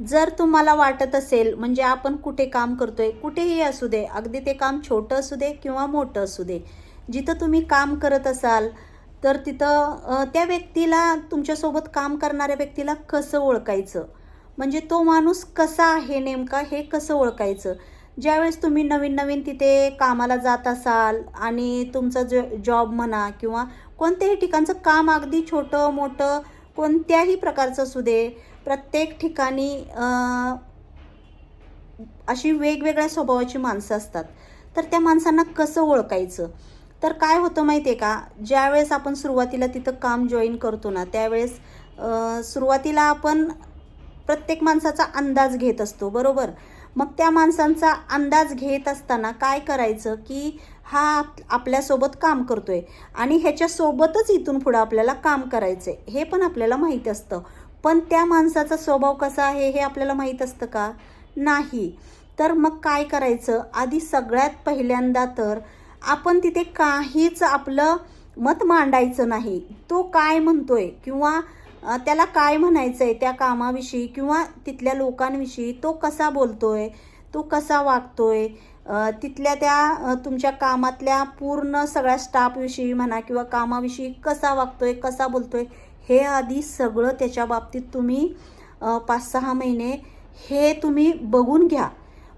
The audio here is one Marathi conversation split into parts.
जर तुम्हाला वाटत असेल म्हणजे आपण कुठे काम करतोय कुठेही असू दे अगदी ते काम छोटं असू दे किंवा मोठं असू दे जिथं तुम्ही काम करत असाल तर तिथं त्या व्यक्तीला तुमच्यासोबत काम करणाऱ्या व्यक्तीला कसं ओळखायचं? म्हणजे तो माणूस कसा आहे नेमका हे कसं ओळखायचं? ज्यावेळेस तुम्ही नवीन नवीन तिथे कामाला जात असाल आणि तुमचं ज जॉब म्हणा किंवा कोणत्याही ठिकाणचं काम अगदी छोटं मोठं कोणत्याही प्रकारचं असू दे प्रत्येक ठिकाणी अशी वेगवेगळ्या स्वभावाची माणसं असतात. तर त्या माणसांना कसं ओळखायचं? तर काय होतं माहिती आहे का? ज्यावेळेस आपण सुरुवातीला तिथं काम जॉईन करतो ना त्यावेळेस सुरुवातीला आपण प्रत्येक माणसाचा अंदाज घेत असतो बरोबर? मग त्या माणसांचा अंदाज घेत असताना काय करायचं की हा आप- आपल्यासोबत काम करतोय आणि ह्याच्यासोबतच इथून पुढं आपल्याला काम करायचं आहे हे पण आपल्याला माहीत असतं. पण त्या माणसाचा स्वभाव कसा आहे हे आपल्याला माहीत असतं का? नाही. तर मग काय करायचं? आधी सगळ्यात पहिल्यांदा तर आपण तिथे काहीच आपलं मत मांडायचं नाही. तो काय म्हणतोय किंवा त्याला काय म्हणायचं आहे त्या कामाविषयी किंवा तिथल्या लोकांविषयी तो कसा बोलतोय? तो कसा वागतोय? तिथल्या त्या तुमच्या कामातल्या पूर्ण सगळ्या स्टाफविषयी म्हणा किंवा कामाविषयी कसा वागतोय कसा बोलतोय हे आधी सगळं त्याच्या बाबतीत तुम्ही पाच सहा महिने हे तुम्ही बघून घ्या.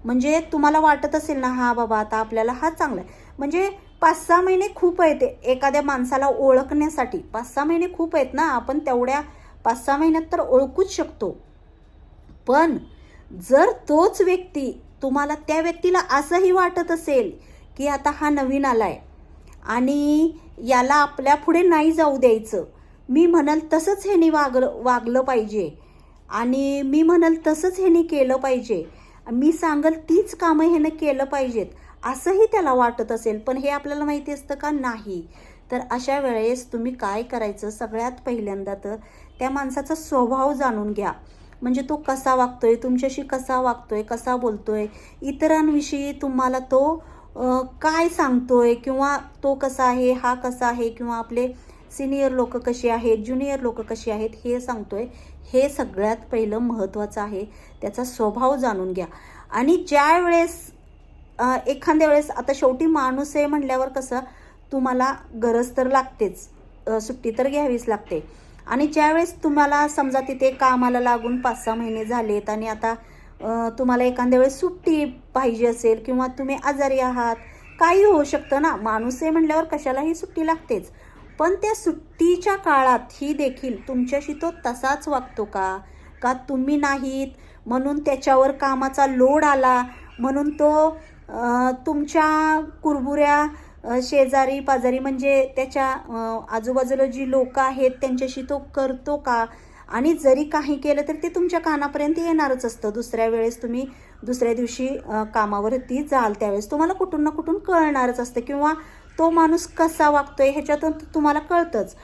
म्हणजे तुम्हाला वाटत असेल ना हा बाबा आता आपल्याला हा चांगला आहे. म्हणजे पाच सहा महिने खूप आहेत ते एखाद्या माणसाला ओळखण्यासाठी. पाच सहा महिने खूप आहेत ना आपण तेवढ्या पाच सहा महिन्यात तर ओळखूच शकतो. पण जर तोच व्यक्ती तुम्हाला त्या व्यक्तीला असंही वाटत असेल की आता हा नवीन आला आहे आणि याला आपल्या पुढे नाही जाऊ द्यायचं मी म्हणाल तसंच ह्यानी वागलं वागलं पाहिजे. आणि मी म्हणाल तसंच ह्यानी केलं पाहिजे. मी सांगल तीच कामं ह्यानं केलं पाहिजेत. असंही त्याला वाटत असेल पण हे आपल्याला माहिती असतं का? नाही. तर अशा वेळेस तुम्ही काय करायचं? सगळ्यात पहिल्यांदा तर त्या माणसाचा स्वभाव जाणून घ्या. म्हणजे तो कसा वागतोय? तुमच्याशी कसा वागतोय? कसा बोलतोय? इतरांविषयी तुम्हाला तो काय सांगतोय? किंवा तो कसा आहे? हा कसा आहे? किंवा आपले सिनियर लोक कशी आहेत ज्युनियर लोक कशी आहेत हे सांगतोय. हे सगळ्यात पहिलं महत्त्वाचं आहे. त्याचा स्वभाव जाणून घ्या. आणि ज्या वेळेस एखाद्या वेळेस आता शेवटी माणूस आहे म्हणल्यावर कसं तुम्हाला गरज तर लागतेच. सुट्टी तर घ्यावीच लागते. आणि ज्यावेळेस तुम्हाला समजा तिथे कामाला लागून पाच सहा महिने झालेत आणि आता तुम्हाला एखाद्या वेळेस सुट्टी पाहिजे असेल किंवा तुम्ही आजारी आहात काही होऊ शकतं ना. माणूस आहे म्हणल्यावर कशालाही सुट्टी लागतेच. पण त्या सुट्टीच्या काळात ही देखील तुमच्याशी तो तसाच वागतो का? का तुम्ही नाहीत? म्हणून त्याच्यावर कामाचा लोड आला? म्हणून तो तुमच्या कुरबुऱ्या शेजारी पाजारी म्हणजे त्याच्या आजूबाजूला जी लोक आहेत त्यांच्याशी तो करतो का? आणि जरी काही केलं तर ते तुमच्या कानापर्यंत येणारच असतं. दुसऱ्या वेळेस तुम्ही दुसऱ्या दिवशी कामावरती जाल त्यावेळेस तुम्हाला कुठून ना कुठून कळणारच असतं. किंवा तो माणूस कसा वागतोय ह्याच्यातून तुम्हाला कळतंच.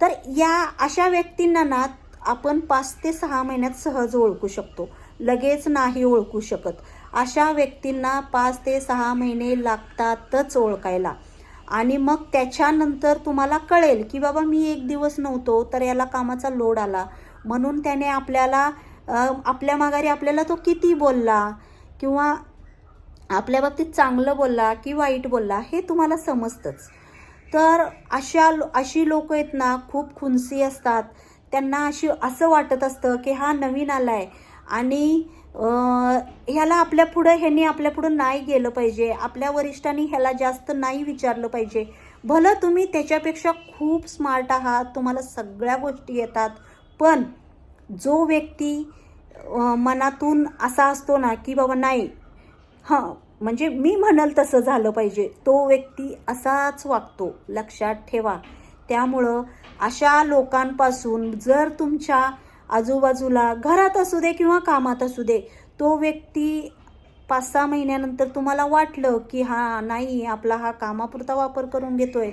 तर या अशा व्यक्तींना ना आपण पाच ते सहा महिन्यात सहज ओळखू शकतो. लगेच नाही ओळखू शकत. अशा व्यक्तींना पाच ते सहा महिने लागतातच ओळखायला. आणि मग त्याच्यानंतर तुम्हाला कळेल की बाबा मी एक दिवस नव्हतो तर याला कामाचा लोड आला. म्हणून त्याने आपल्याला आपल्या माघारी आपल्याला तो किती बोलला? किंवा आपल्या बाबतीत चांगलं बोलला की वाईट बोलला हे तुम्हाला समजतंच. तर अशा अशी लोक आहेत ना खूप खुनसी असतात. त्यांना अशी असं वाटत असतं की हा नवीन आला आहे आणि ह्याला आपल्या पुढं ह्यांनी आपल्या पुढं नाही गेलं पाहिजे. आपल्या वरिष्ठांनी ह्याला जास्त नाही विचारलं पाहिजे. भलं तुम्ही त्याच्यापेक्षा खूप स्मार्ट आहात तुम्हाला सगळ्या गोष्टी येतात. पण जो व्यक्ती मनातून असा असतो ना की बाबा नाही हां म्हणजे मी म्हणाल तसं झालं पाहिजे. तो व्यक्ती असाच वागतो लक्षात ठेवा. त्यामुळं अशा लोकांपासून जर तुमच्या आजूबाजूला घरात असू दे किंवा कामात असू दे तो व्यक्ती पाच सहा महिन्यानंतर तुम्हाला वाटलं की हा नाही आपला हा कामापुरता वापर करून घेतोय.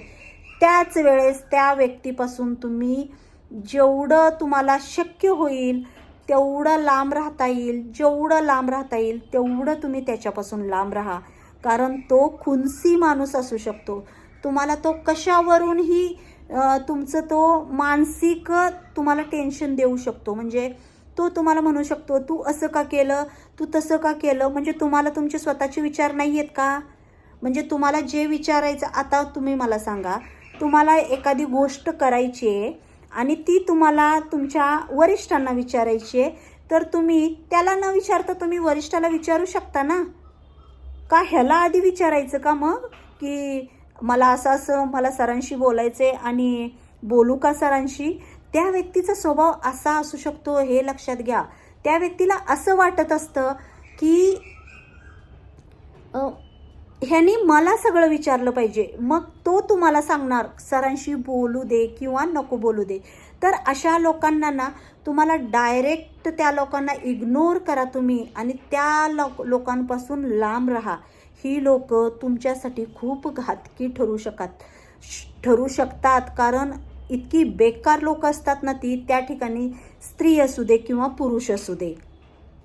त्याच वेळेस त्या व्यक्तीपासून तुम्ही जेवढं तुम्हाला शक्य होईल तेवढं लांब राहता येईल जेवढं लांब राहता येईल तेवढं तुम्ही त्याच्यापासून लांब राहा. कारण तो खुनसी माणूस असू शकतो. तुम्हाला तो कशावरूनही तुमचं तो मानसिक तुम्हाला टेन्शन देऊ शकतो. म्हणजे तो तुम्हाला म्हणू शकतो तू असं का केलं? तू तसं का केलं? म्हणजे तुम्हाला तुमचे स्वतःचे विचार नाही आहेत का? म्हणजे तुम्हाला जे विचारायचं आता तुम्ही मला सांगा. तुम्हाला एखादी गोष्ट करायची आहे आणि ती तुम्हाला तुमच्या वरिष्ठांना विचारायची आहे. तर तुम्ही त्याला न विचारता तुम्ही वरिष्ठाला विचारू शकता ना? का ह्याला आधी विचारायचं का मग? की मला असं असं मला सरांशी बोलायचं आहे आणि बोलू का सरांशी? त्या व्यक्तीचा स्वभाव असा असू शकतो हे लक्षात घ्या. त्या व्यक्तीला असं वाटत असतं की ह्याने मला सगळं विचारलं पाहिजे. मग तो तुम्हाला सांगणार सरांशी बोलू दे किंवा नको बोलू दे. तर अशा लोकांना ना तुम्हाला डायरेक्ट त्या लोकांना इग्नोर करा तुम्ही आणि त्या लोक लोकांपासून लांब राहा. ही लोक तुमच्यासाठी खूप घातकी ठरू शकतात ठरू शकतात. कारण इतकी बेकार लोक असतात ना ती त्या ठिकाणी स्त्री असू दे किंवा पुरुष असू दे.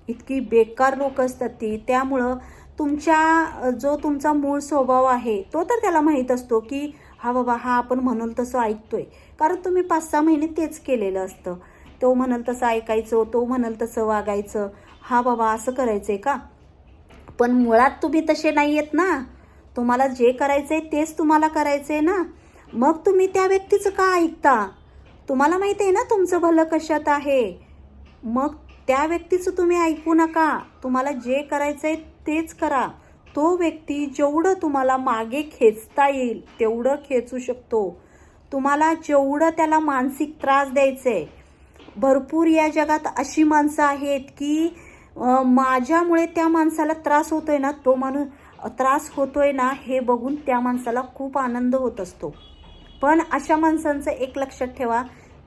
इतकी बेकार लोक असतात ती त्यामुळं तुमच्या जो तुमचा मूळ स्वभाव आहे तो तर त्याला माहीत असतो की हा बाबा हा आपण म्हणून तसं ऐकतोय. कारण तुम्ही पाच सहा महिने तेच केलेलं असतं. तो म्हणाल तसं ऐकायचं तो म्हणाल तसं वागायचं. हा बाबा असं करायचंय का? पण मुळात तुम्ही तसे नाही आहेत ना. तुम्हाला जे करायचं आहे तेच तुम्हाला करायचं आहे ना. मग तुम्ही त्या व्यक्तीचं का ऐकता? तुम्हाला माहिती आहे ना तुमचं भलं कशात आहे? मग त्या व्यक्तीचं तुम्ही ऐकू नका. तुम्हाला जे करायचं आहे तेच करा. तो व्यक्ती जेवढं तुम्हाला मागे खेचता येईल तेवढं खेचू शकतो. तुम्हाला जेवढं त्याला मानसिक त्रास द्यायचंय. भरपूर या जगात अशी माणसं आहेत की माझ्यामुळे त्या माणसाला त्रास होतोय ना तो माणूस त्रास होतोय ना हे बघून त्या माणसाला खूप आनंद होत असतो. पण अशा माणसांचं एक लक्षात ठेवा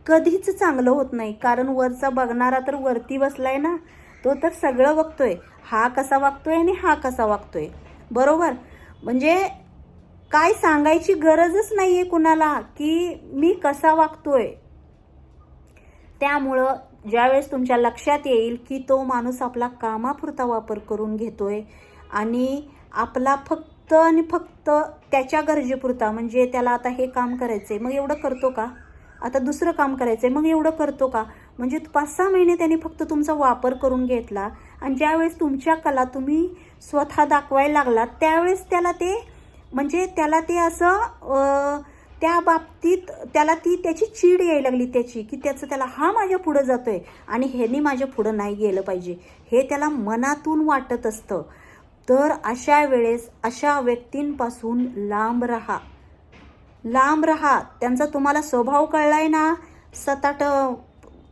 कधीच चांगलं होत नाही. कारण वरचा बघणारा तर वरती बसलाय ना तो तर सगळं बघतोय. हा कसा वागतोय आणि हा कसा वागतोय. बरोबर? म्हणजे काय सांगायची गरजच नाहीये कुणाला की मी कसा वागतोय. त्यामुळं ज्यावेळेस तुमच्या लक्षात येईल की तो माणूस आपला कामापुरता वापर करून घेतोय आणि आपला फक्त आणि फक्त त्याच्या गरजेपुरता म्हणजे त्याला आता हे काम करायचंय मग एवढं करतो का? आता दुसरं काम करायचंय मग एवढं करतो का? म्हणजे पाच सहा महिने त्यांनी फक्त तुमचा वापर करून घेतला आणि ज्यावेळेस तुमच्या कला तुम्ही स्वतः दाखवायला लागला त्यावेळेस त्याला ते म्हणजे त्याला ते असं त्या बाबतीत त्याला ती त्याची चीड यायला लागली त्याची की त्याचं त्याला हा माझ्या पुढं जातो आहे आणि ह्यानी माझ्या पुढं नाही गेलं पाहिजे. हे त्याला मनातून वाटत असतं. तर अशा वेळेस अशा व्यक्तींपासून लांब राहा. लांब राहा. त्यांचा तुम्हाला स्वभाव कळलाय ना? सताट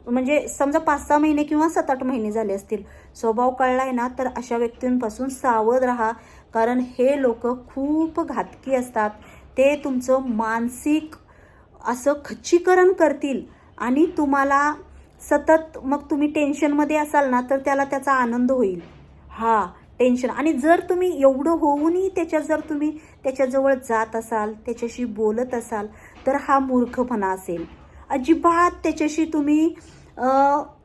म्हणजे समजा पाच सहा महिने किंवा सात आठ महिने झाले असतील. स्वभाव कळलाय ना तर अशा व्यक्तींपासून सावध राहा. कारण हे लोक खूप घातकी असतात. ते तुमचं मानसिक असं खच्चीकरण करतील. आणि तुम्हाला सतत मग तुम्ही टेन्शनमध्ये असाल ना तर त्याला त्याचा आनंद होईल. हा टेन्शन आणि जर तुम्ही एवढं होऊनही त्याच्या जर तुम्ही त्याच्याजवळ जात असाल त्याच्याशी बोलत असाल तर हा मूर्खपणा असेल. अजिबात त्याच्याशी तुम्ही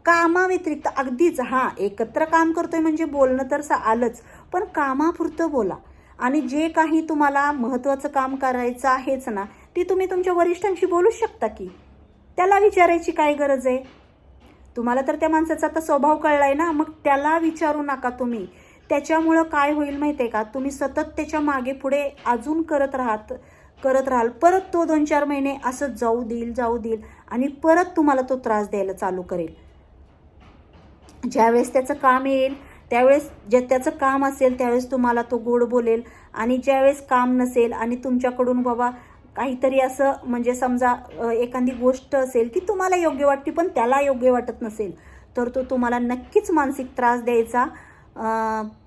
कामाव्यतिरिक्त अगदीच हां एकत्र काम करतोय म्हणजे बोलणं तर सा- आलंच पण कामापुरतं बोला. आणि जे काही तुम्हाला महत्त्वाचं काम करायचं आहेच ना ती तुम्ही तुमच्या वरिष्ठांशी बोलूच शकता की. त्याला विचारायची काय गरज आहे? तुम्हाला तर त्या माणसाचा आता स्वभाव कळलाय ना मग त्याला विचारू नका तुम्ही. त्याच्यामुळं काय होईल माहिती आहे का? तुम्ही सतत त्याच्यामागे पुढे अजून करत राहत करत राहाल. परत तो दोन चार महिने असं जाऊ देईल जाऊ देईल आणि परत तुम्हाला तो त्रास द्यायला चालू करेल. ज्यावेळेस त्याचं काम येईल त्यावेळेस जे त्याचं काम असेल त्यावेळेस तुम्हाला तो गोड बोलेल आणि ज्यावेळेस काम नसेल आणि तुमच्याकडून बाबा काहीतरी असं म्हणजे समजा एखादी गोष्ट असेल की तुम्हाला योग्य वाटते पण त्याला योग्य वाटत नसेल तर तो तुम्हाला नक्कीच मानसिक त्रास द्यायचा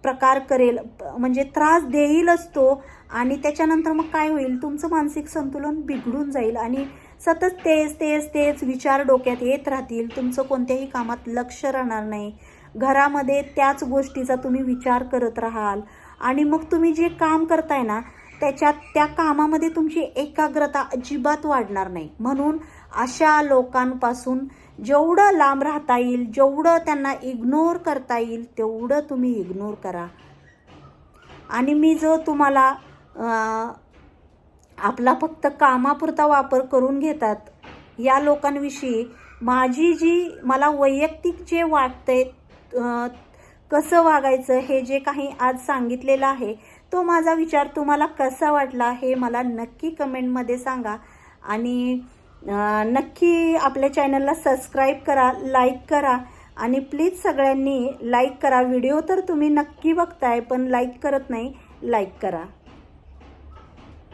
प्रकार करेल म्हणजे त्रास देईलच तो आणि त्याच्यानंतर मग काय होईल? तुमचं मानसिक संतुलन बिघडून जाईल आणि सतत तेच तेच तेच विचार डोक्यात येत राहतील. तुमचं कोणत्याही कामात लक्ष राहणार नाही. घरामध्ये त्याच गोष्टीचा तुम्ही विचार करत राहाल. आणि मग तुम्ही जे काम करताय ना त्याच्यात त्या कामामध्ये तुमची एकाग्रता अजिबात वाढणार नाही. म्हणून अशा लोकांपासून जेवढं लांब राहता येईल जेवढं त्यांना इग्नोर करता येईल तेवढं तुम्ही इग्नोर करा. आणि मी जो तुम्हाला आपला फक्त कामापुरता वापर करून घेतात या लोकांविषयी माझी जी मला वैयक्तिक जे वाटते कसं वागायचं हे जे काही आज सांगितलेलं आहे तो माझा विचार तुम्हाला कसा वाटला हे मला नक्की कमेंटमध्ये सांगा. आणि नक्की आपल्या चॅनलला सबस्क्राईब करा लाईक करा आणि प्लीज सगळ्यांनी लाईक करा. व्हिडिओ तर तुम्ही नक्की बघताय पण लाईक करत नाही लाईक करा.